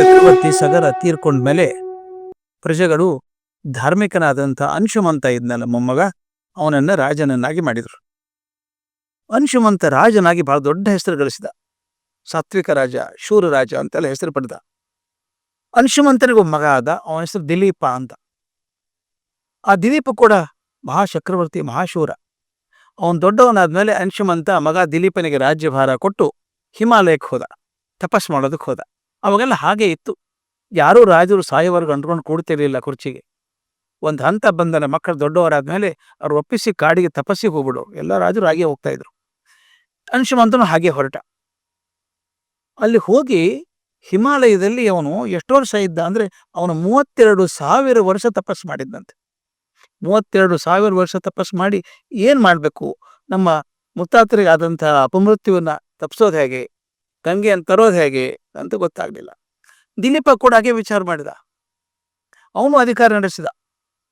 ಚಕ್ರವರ್ತಿ ಸಗರ ತೀರ್ಕೊಂಡ್ಮೇಲೆ ಪ್ರಜೆಗಳು ಧಾರ್ಮಿಕನಾದಂಥ ಅಂಶುಮಂತ ಇದ್ನಲ್ಲ ಮೊಮ್ಮಗ, ಅವನನ್ನ ರಾಜನನ್ನಾಗಿ ಮಾಡಿದರು. ಅಂಶುಮಂತ ರಾಜನಾಗಿ ಬಹಳ ದೊಡ್ಡ ಹೆಸರು ಗಳಿಸಿದ. ಸಾತ್ವಿಕ ರಾಜ, ಶೂರ ರಾಜ ಅಂತೆಲ್ಲ ಹೆಸರು ಪಡೆದ. ಅಂಶುಮಂತನಿಗೊಬ್ಬ ಮಗ ಆದ, ಅವನ ಹೆಸರು ದಿಲೀಪ ಅಂತ. ಆ ದಿಲೀಪ ಕೂಡ ಮಹಾಚಕ್ರವರ್ತಿ ಮಹಾಶೂರ ಅವನು ದೊಡ್ಡವನಾದ್ಮೇಲೆ ಅಂಶುಮಂತ ಮಗ ದಿಲೀಪನಿಗೆ ರಾಜ್ಯಭಾರ ಕೊಟ್ಟು ಹಿಮಾಲಯಕ್ಕೆ ಹೋದ, ತಪಸ್ ಮಾಡೋದಕ್ಕೆ ಹೋದ. ಅವಾಗೆಲ್ಲ ಹಾಗೆ ಇತ್ತು. ಯಾರೂ ರಾಜರು ಸಾಯೋವರೆಗೂ ಅಂಟ್ಕೊಂಡು ಕೂಡ್ತಿರಲಿಲ್ಲ ಕುರ್ಚಿಗೆ. ಒಂದು ಹಂತ ಬಂದನ ಮಕ್ಕಳು ದೊಡ್ಡವರಾದ್ಮೇಲೆ ಅವ್ರು ಒಪ್ಪಿಸಿ ಕಾಡಿಗೆ ತಪಸ್ಸಿ ಹೋಗ್ಬಿಡು ಎಲ್ಲ ರಾಜರು ಹಾಗೆ ಹೋಗ್ತಾ ಇದ್ರು. ಅಂಶಮಂತನು ಹಾಗೆ ಹೊರಟ. ಅಲ್ಲಿ ಹೋಗಿ ಹಿಮಾಲಯದಲ್ಲಿ ಅವನು ಎಷ್ಟು ವರ್ಷ ಇದ್ದ ಅಂದ್ರೆ ಅವನು ಮೂವತ್ತೆರಡು ಸಾವಿರ ವರ್ಷ ತಪಸ್ಸು ಮಾಡಿದ್ದಂತೆ ಮೂವತ್ತೆರಡು ಸಾವಿರ ವರ್ಷ ತಪಸ್ಸು ಮಾಡಿ ಏನ್ ಮಾಡಬೇಕು? ನಮ್ಮ ಮುತ್ತಾತರಿಗೆ ಆದಂತಹ ಅಪಮೃತ್ಯುವನ್ನ ತಪ್ಪಿಸೋದು ಹೇಗೆ? ಗಂಗೆಯನ್ನು ತರೋದು ಹೇಗೆ ಅಂತ ಗೊತ್ತಾಗ್ಲಿಲ್ಲ. ದಿಲೀಪ ಕೂಡ ಹಾಗೆ ವಿಚಾರ ಮಾಡಿದ. ಅವನು ಅಧಿಕಾರ ನಡೆಸಿದ.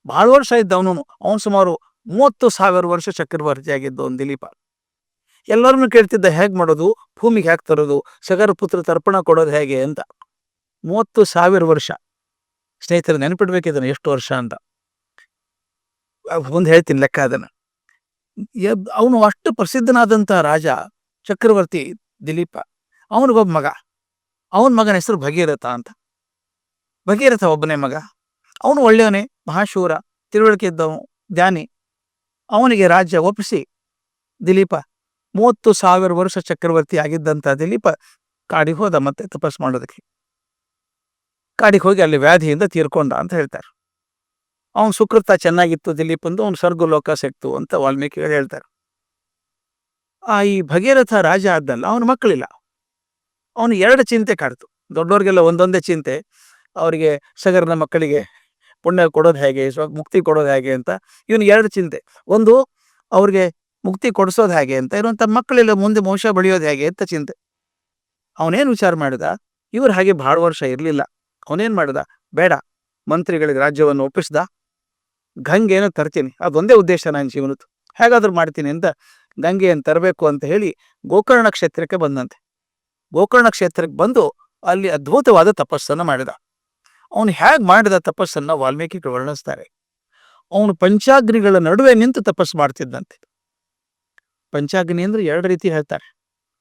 ಬಹಳ ವರ್ಷ ಇದ್ದ ಅವನು ಅವನು ಸುಮಾರು ಮೂವತ್ತು ಸಾವಿರ ವರ್ಷ ಚಕ್ರವರ್ತಿಯಾಗಿದ್ದು ಒಂದು ದಿಲೀಪ. ಎಲ್ಲರನ್ನೂ ಕೇಳ್ತಿದ್ದ, ಹೇಗೆ ಮಾಡೋದು? ಭೂಮಿಗೆ ಹೇಗೆ ತರೋದು? ಸಗರ ಪುತ್ರ ತರ್ಪಣ ಕೊಡೋದು ಹೇಗೆ ಅಂತ. ಮೂವತ್ತು ಸಾವಿರ ವರ್ಷ. ಸ್ನೇಹಿತರು ನೆನಪಿಡ್ಬೇಕಿದ್ದಾನೆ ಎಷ್ಟು ವರ್ಷ ಅಂತ. ಮುಂದೆ ಹೇಳ್ತೀನಿ ಲೆಕ್ಕ ಅದನ್ನ. ಅವನು ಅಷ್ಟು ಪ್ರಸಿದ್ಧನಾದಂಥ ರಾಜ ಚಕ್ರವರ್ತಿ ದಿಲೀಪ. ಅವನಿಗೊಬ್ಬ ಮಗ. ಅವನ ಮಗನ ಹೆಸರು ಭಗೀರಥ ಅಂತ. ಭಗೀರಥ ಒಬ್ಬನೇ ಮಗ. ಅವನು ಒಳ್ಳೆಯವನೇ ಮಹಾಶೂರ ತಿಳುವಳಿಕೆ ಇದ್ದವನು, ಧ್ಯಾನಿ. ಅವನಿಗೆ ರಾಜ್ಯ ಒಪ್ಪಿಸಿ. ದಿಲೀಪ, ಮೂವತ್ತು ಸಾವಿರ ವರ್ಷ ಚಕ್ರವರ್ತಿ ಆಗಿದ್ದಂಥ ದಿಲೀಪ ಕಾಡಿಗೆ ಹೋದ ಮತ್ತೆ ತಪಸ್ ಮಾಡೋದಕ್ಕೆ. ಕಾಡಿಗೆ ಹೋಗಿ ಅಲ್ಲಿ ವ್ಯಾಧಿಯಿಂದ ತೀರ್ಕೊಂಡ ಅಂತ ಹೇಳ್ತಾರೆ. ಅವನ ಸುಕೃತ ಚೆನ್ನಾಗಿತ್ತು ದಿಲೀಪಂದು, ಅವನು ಸ್ವರ್ಗ ಲೋಕ ಸಿಕ್ತು ಅಂತ ವಾಲ್ಮೀಕಿಗಳು ಹೇಳ್ತಾರೆ. ಆ ಈ ಭಗೀರಥ ರಾಜ ಆದ್ದಲ್ಲ, ಅವನ ಮಕ್ಕಳಿಲ್ಲ. ಅವನು ಎರಡು ಚಿಂತೆ ಕಾಡ್ತು. ದೊಡ್ಡವ್ರಿಗೆಲ್ಲ ಒಂದೊಂದೇ ಚಿಂತೆ. ಅವರಿಗೆ ಸಗರನ ಮಕ್ಕಳಿಗೆ ಪುಣ್ಯ ಕೊಡೋದು ಹೇಗೆ ಮುಕ್ತಿ ಕೊಡೋದು ಹೇಗೆ ಅಂತ ಇವನು ಎರಡು ಚಿಂತೆ. ಒಂದು, ಅವ್ರಿಗೆ ಮುಕ್ತಿ ಕೊಡಿಸೋದು ಹೇಗೆ ಅಂತ ಇರುವಂಥ ಮಕ್ಕಳೆಲ್ಲ ಮುಂದೆ ಮೋಶ ಬೆಳೆಯೋದು ಹೇಗೆ ಅಂತ ಚಿಂತೆ. ಅವನೇನು ವಿಚಾರ ಮಾಡಿದ? ಇವ್ರು ಹಾಗೆ ಭಾಳ ವರ್ಷ ಇರಲಿಲ್ಲ. ಅವನೇನು ಮಾಡಿದ? ಬೇಡ, ಮಂತ್ರಿಗಳಿಗೆ ರಾಜ್ಯವನ್ನು ಒಪ್ಪಿಸ್ದ. ಗಂಗೆಯನ್ನು ತರ್ತೀನಿ. ಅದೊಂದೇ ಉದ್ದೇಶ ನನ್ನ ಜೀವನದ್ದು. ಹೇಗಾದ್ರೂ ಮಾಡ್ತೀನಿ ಅಂತ ಗಂಗೆಯನ್ನು ತರಬೇಕು ಅಂತ ಹೇಳಿ ಗೋಕರ್ಣ ಕ್ಷೇತ್ರಕ್ಕೆ ಬಂದಂತೆ. ಗೋಕರ್ಣ ಕ್ಷೇತ್ರಕ್ಕೆ ಬಂದು ಅಲ್ಲಿ ಅದ್ಭುತವಾದ ತಪಸ್ಸನ್ನು ಮಾಡಿದ. ಅವನು ಹೇಗೆ ಮಾಡಿದ ತಪಸ್ಸನ್ನ ವಾಲ್ಮೀಕಿ ವರ್ಣಿಸ್ತಾರೆ. ಅವನು ಪಂಚಾಗ್ನಿಗಳ ನಡುವೆ ನಿಂತು ತಪಸ್ಸು ಮಾಡ್ತಿದ್ದಂತೆ. ಪಂಚಾಗ್ನಿ ಅಂದ್ರೆ ಎರಡು ರೀತಿ ಹೇಳ್ತಾರೆ.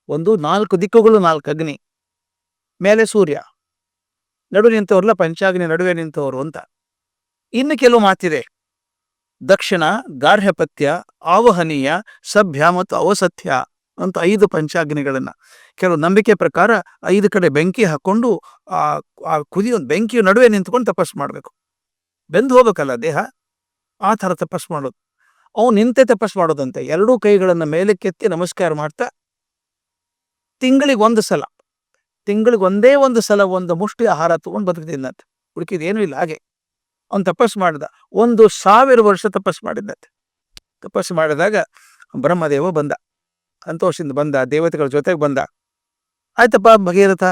ಒಂದು ನಾಲ್ಕು ದಿಕ್ಕುಗಳು, ನಾಲ್ಕು ಅಗ್ನಿ. ಮೇಲೆ ಸೂರ್ಯ. ನಡುವೆ ನಿಂತವ್ರಲ್ಲ, ಪಂಚಾಗ್ನಿ ನಡುವೆ ನಿಂತವರು ಅಂತ. ಇನ್ನು ಕೆಲವು ಮಾತಿದೆ. ದಕ್ಷಿಣ ಗಾರ್ಹಪತ್ಯ ಆವಹನೀಯ, ಸಭ್ಯ ಮತ್ತು ಅವಸತ್ಯ ಅಂತ ಐದು ಪಂಚಾಗ್ನಿಗಳನ್ನು. ಕೆಲವು ನಂಬಿಕೆ ಪ್ರಕಾರ ಐದು ಕಡೆ ಬೆಂಕಿ ಹಾಕೊಂಡು ಆ ಆ ಕುದಿಯ ಬೆಂಕಿಯ ನಡುವೆ ನಿಂತ್ಕೊಂಡು ತಪಸ್ ಮಾಡಬೇಕು. ಬೆಂದು ಹೋಗ್ಬೇಕಲ್ಲ ದೇಹ? ಆ ಥರ ತಪಸ್ ಮಾಡೋದು. ಅವು ನಿಂತೆ ತಪಸ್ ಮಾಡೋದಂತೆ. ಎರಡೂ ಕೈಗಳನ್ನ ಮೇಲಕ್ಕೆತ್ತಿ ನಮಸ್ಕಾರ ಮಾಡ್ತಾ ತಿಂಗಳಿಗೆ ಒಂದು ಸಲ, ತಿಂಗಳಿಗೆ ಒಂದೇ ಒಂದು ಸಲ ಒಂದು ಮುಷ್ಟಿ ಆಹಾರ ತಗೊಂಡು ಬದುಕಿದ್ದಂತೆ ಹುಡುಕಿದೇನೂ ಏನೂ ಇಲ್ಲ, ಹಾಗೆ. ಅವನು ತಪಸ್ ಮಾಡಿದ. ಒಂದು ಸಾವಿರ ವರ್ಷ ತಪಸ್ ಮಾಡಿದ್ದಂತೆ ತಪಸ್ ಮಾಡಿದಾಗ ಬ್ರಹ್ಮದೇವ ಬಂದ. ಸಂತೋಷದಿಂದ ಬಂದ, ದೇವತೆಗಳ ಜೊತೆಗೆ ಬಂದ. ಆಯ್ತಪ್ಪ, ಭಗೀರಥ,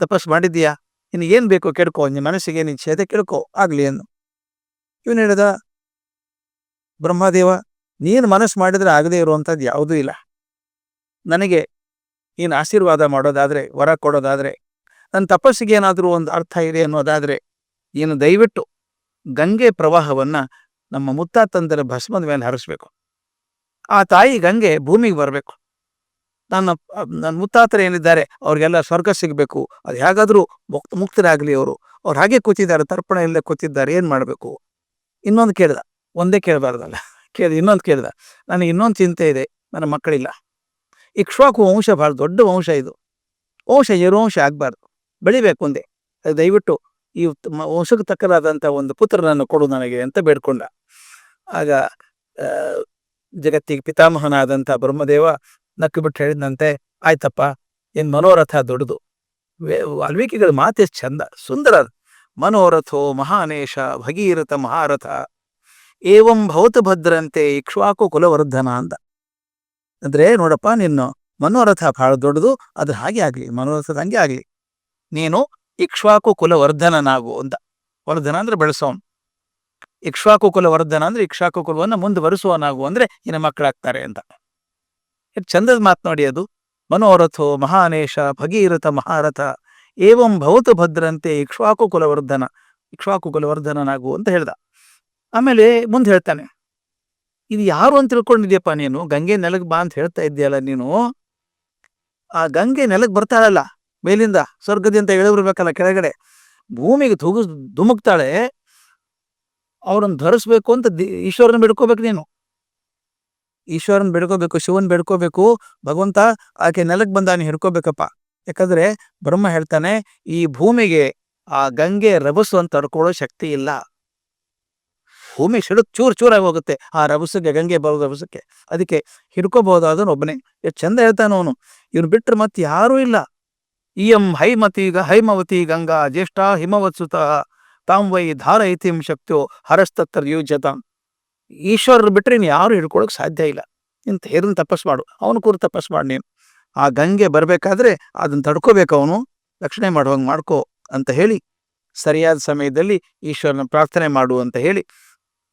ತಪಸ್ಸು ಮಾಡಿದ್ದೀಯಾ? ಇನ್ನು ಏನ್ ಬೇಕೋ ಕೇಳ್ಕೊ, ನಿನ್ನ ಮನಸ್ಸಿಗೆ, ನಿನ್ನ ಛೇದ ಕೇಳ್ಕೊ, ಆಗಲಿ ಅನ್ನು ಇವನು ಹೇಳಿದ, ಬ್ರಹ್ಮದೇವ, ನೀನು ಮನಸ್ಸು ಮಾಡಿದ್ರೆ ಆಗದೆ ಇರುವಂಥದ್ದು ಯಾವುದೂ ಇಲ್ಲ. ನನಗೆ ನೀನು ಆಶೀರ್ವಾದ ಮಾಡೋದಾದ್ರೆ, ವರ ಕೊಡೋದಾದ್ರೆ, ನನ್ನ ತಪಸ್ಸಿಗೆ ಏನಾದರೂ ಒಂದು ಅರ್ಥ ಇದೆ ಅನ್ನೋದಾದರೆ, ನೀನು ದಯವಿಟ್ಟು ಗಂಗೆ ಪ್ರವಾಹವನ್ನ ನಮ್ಮ ಮುತ್ತಾತಂದರ ಭಸ್ಮದ ಮೇಲೆ ಹರಿಸ್ಬೇಕು. ಆ ತಾಯಿ ಗಂಗೆ ಭೂಮಿಗೆ ಬರಬೇಕು. ನನ್ನ ನನ್ನ ಮುತ್ತಾತರ ಏನಿದ್ದಾರೆ, ಅವ್ರಿಗೆಲ್ಲ ಸ್ವರ್ಗ ಸಿಗಬೇಕು. ಅದು ಹೇಗಾದರೂ ಮುಕ್ತ, ಮುಕ್ತರಾಗಲಿ ಅವರು. ಅವ್ರು ಹಾಗೆ ಕೂತಿದ್ದಾರೆ, ತರ್ಪಣ ಇಲ್ಲದೆ ಕೂತಿದ್ದಾರೆ, ಏನು ಮಾಡಬೇಕು? ಇನ್ನೊಂದು ಕೇಳ್ದ. ಒಂದೇ ಕೇಳಬಾರ್ದಲ್ಲ. ಕೇಳಿದ, ಇನ್ನೊಂದು ಕೇಳ್ದ. ನನಗೆ ಇನ್ನೊಂದು ಚಿಂತೆ ಇದೆ. ನನ್ನ ಮಕ್ಕಳಿಲ್ಲ. ಇಕ್ಷ್ವಾಕು ವಂಶ ಭಾಳ ದೊಡ್ಡ ವಂಶ ಇದು. ವಂಶ ಯರುವಂಶ ಆಗಬಾರ್ದು. ಬೆಳಿಬೇಕು ಒಂದೇ. ಅದು ದಯವಿಟ್ಟು ಈ ವಂಶಕ್ಕೆ ತಕ್ಕರಾದಂಥ ಒಂದು ಪುತ್ರನನ್ನು ಕೊಡು ನನಗೆ ಅಂತ ಬೇಡ್ಕೊಂಡ. ಆಗ ಜಗತ್ತಿಗೆ ಪಿತಾಮಹನಾದಂಥ ಬ್ರಹ್ಮದೇವ ನಕ್ಕು ಬಿಟ್ಟು ಹೇಳಿದಂತೆ ಆಯ್ತಪ್ಪ ಏನ್ ಮನೋರಥ ದೊಡ್ಡದು. ವಾಲ್ಮೀಕಿಗಳ ಮಾತೆಷ್ಟು ಚಂದ, ಸುಂದರ ಮನೋರಥೋ ಮಹಾನೇಶ ಭಗೀರಥ ಮಹಾರಥ. ಏವಂ ಭೌತಭದ್ರಂತೆ ಇಕ್ಷ್ವಾಕು ಕುಲವರ್ಧನ ಅಂತ ಅಂದ್ರೆ ನೋಡಪ್ಪ, ನಿನ್ನ ಮನೋರಥ ಬಹಳ ದೊಡ್ಡದು, ಅದ್ರ ಹಾಗೆ ಆಗ್ಲಿ, ಮನೋರಥದ ಹಂಗೆ ಆಗ್ಲಿ. ನೀನು ಇಕ್ಷ್ವಾಕು ಕುಲವರ್ಧನನಾಗು ಅಂತ ವರ್ಧನ ಅಂದ್ರೆ ಬೆಳೆಸೋನು. ಇಕ್ಷ್ವಾಕು ವರ್ಧನ ಅಂದ್ರೆ ಇಕ್ಷಾಕುಕುಲವನ್ನು ಮುಂದುವರಿಸುವನಾಗು ಅಂದ್ರೆ ನಿನ್ನ ಮಕ್ಕಳಾಗ್ತಾರೆ ಅಂತ. ಚಂದದ ಮಾತು ನೋಡಿ ಅದು. ಮನೋರಥೋ ಮಹಾನೇಶ ಭಗೀರಥ ಮಹಾರಥ ಏವಂ ಭೌತು ಭದ್ರಂತೆ ಇಕ್ಷ್ವಾಕುಕುಲವರ್ಧನ ಇಕ್ಷ್ವಾಕುಕುಲವರ್ಧನನಾಗು ಇಕ್ಷ್ವಾಕು ಕುಲವರ್ಧನನಾಗು ಅಂತ ಹೇಳ್ದ. ಆಮೇಲೆ ಮುಂದೆ ಹೇಳ್ತಾನೆ. ಇದು ಯಾರು ಅಂತ ತಿಳ್ಕೊಂಡಿದ್ಯಪ್ಪ ನೀನು? ಗಂಗೆ ನೆಲಗ್ ಬಾ ಅಂತ ಹೇಳ್ತಾ ಇದ್ದೀಯಲ್ಲ ನೀನು? ಆ ಗಂಗೆ ನೆಲಕ್ಕೆ ಬರ್ತಾಳಲ್ಲ ಮೇಲಿಂದ, ಸ್ವರ್ಗದಿಂದ ಇಳಿಬಿರ್ಬೇಕಲ್ಲ ಕೆಳಗಡೆ. ಭೂಮಿಗೆ ಧುಗು ಧುಮುಕ್ತಾಳೆ. ಅವ್ರನ್ನ ಧರಿಸ್ಬೇಕು ಅಂತ ಈಶ್ವರನ ಬಿಡ್ಕೋಬೇಕು ನೀನು. ಈಶ್ವರನ್ ಬಿಡ್ಕೋಬೇಕು, ಶಿವನ್ ಬೇಡ್ಕೋಬೇಕು, ಭಗವಂತ ಆಕೆ ನೆಲಕ್ಕೆ ಬಂದ ನೀನು ಹಿಡ್ಕೋಬೇಕಪ್ಪ. ಯಾಕಂದ್ರೆ ಬ್ರಹ್ಮ ಹೇಳ್ತಾನೆ, ಈ ಭೂಮಿಗೆ ಆ ಗಂಗೆ ರಭಸು ಅಂತ ತಡ್ಕೊಳ್ಳೋ ಶಕ್ತಿ ಇಲ್ಲ. ಭೂಮಿ ಸಿಡುಕ್ ಚೂರ್ ಚೂರಾಗಿ ಹೋಗುತ್ತೆ ಆ ರಭಸಕ್ಕೆ, ಗಂಗೆ ಬರೋ ರಭಸಕ್ಕೆ. ಅದಕ್ಕೆ ಹಿಡ್ಕೋಬಹುದಾದನು ಒಬ್ಬನೇ. ಎಷ್ಟು ಚಂದ ಹೇಳ್ತಾನ ಅವನು. ಇವನು ಬಿಟ್ರೆ ಮತ್ತೆ ಯಾರೂ ಇಲ್ಲ. ಇಯಂ ಹೈಮತಿ ಹೈಮವತಿ ಗಂಗಾ, ಜ್ಯೇಷ್ಠ ಹಿಮವತ್ಸುತ. ತಾಂ ವೈ ಧಾರಯಿತಿಂ ಶಕ್ತಿಯೋ ಹರಸ್ತತ್ರ ಯುಜ್ಯತಾಂ ಈಶ್ವರರು ಬಿಟ್ರೆ ನೀನು ಯಾರು ಹಿಡ್ಕೊಳಕ್ ಸಾಧ್ಯ ಇಲ್ಲ. ಇಂತ ಹೇರನ್ ತಪಸ್ ಮಾಡು, ಅವನು ಕೂರು ತಪಸ್ ಮಾಡು ನೀನು. ಆ ಗಂಗೆ ಬರ್ಬೇಕಾದ್ರೆ ಅದನ್ನ ತಡ್ಕೋಬೇಕು ಅವನು, ರಕ್ಷಣೆ ಮಾಡುವಂಗೆ ಮಾಡ್ಕೋ ಅಂತ ಹೇಳಿ, ಸರಿಯಾದ ಸಮಯದಲ್ಲಿ ಈಶ್ವರನ ಪ್ರಾರ್ಥನೆ ಮಾಡು ಅಂತ ಹೇಳಿ,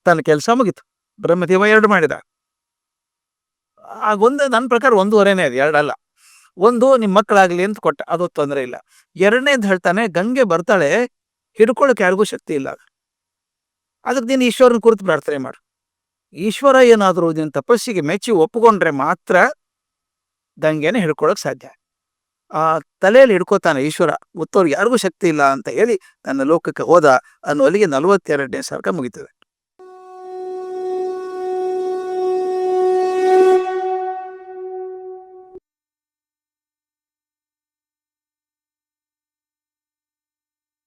ತನ್ನ ಕೆಲಸ ಮುಗಿತು. ಬ್ರಹ್ಮದೇವ ಎರಡು ಮಾಡಿದ. ಆಗೊಂದು ನನ್ನ ಪ್ರಕಾರ ಒಂದೂವರೆನೇ ಅದು, ಎರಡಲ್ಲ. ಒಂದು ನಿಮ್ಮ ಮಕ್ಕಳಾಗ್ಲಿ ಅಂತ ಕೊಟ್ಟ ಅದು ತೊಂದರೆ ಇಲ್ಲ. ಎರಡನೇದು ಹೇಳ್ತಾನೆ, ಗಂಗೆ ಬರ್ತಾಳೆ ಹಿಡ್ಕೊಳಕ್ ಯಾರಿಗೂ ಶಕ್ತಿ ಇಲ್ಲ. ಅದಕ್ಕೆ ನೀನು ಈಶ್ವರನ ಕುರಿತು ಪ್ರಾರ್ಥನೆ ಮಾಡು. ಈಶ್ವರ ಏನಾದರೂ ನಿನ್ನ ತಪಸ್ಸಿಗೆ ಮೆಚ್ಚಿ ಒಪ್ಪಿಕೊಂಡ್ರೆ ಮಾತ್ರ ದಂಗೆನೇ ಹಿಡ್ಕೊಳ್ಳೋಕೆ ಸಾಧ್ಯ. ಆ ತಲೆಯಲ್ಲಿ ಹಿಡ್ಕೋತಾನೆ ಈಶ್ವರ ಗೊತ್ತವ್ರಿಗೆ ಯಾರಿಗೂ ಶಕ್ತಿ ಇಲ್ಲ ಅಂತ ಹೇಳಿ ನನ್ನ ಲೋಕಕ್ಕೆ ಹೋದ ಅನ್ನೋಲ್ಲಿಗೆ ನಲವತ್ತೆರಡನೇ ಸರ್ಕ ಮುಗಿತದೆ.